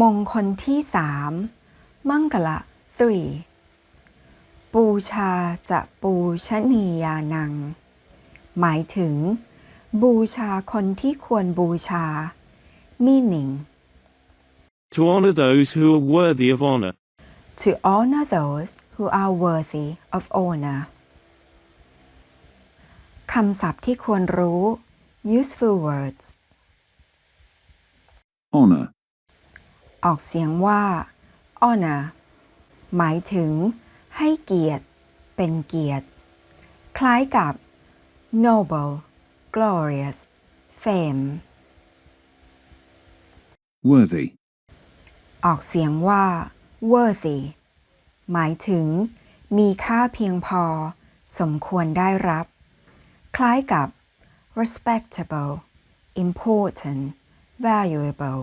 มงคลที่สามมังกละ three ปูชาจะปูชนียานัง หมายถึง บูชาคนที่ควรบูชา meaning To honor those who are worthy of honor. to honor those who are worthy of honor คำศัพท์ที่ควรรู้ useful words honor, ออกเสียงว่า honor หมายถึง ให้เกียรติ เป็นเกียรติ คล้ายกับ noble glorious fame worthy, ออกเสียงว่า worthy หมายถึง มีค่าเพียงพอ สมควรได้รับ คล้ายกับ respectable important valuable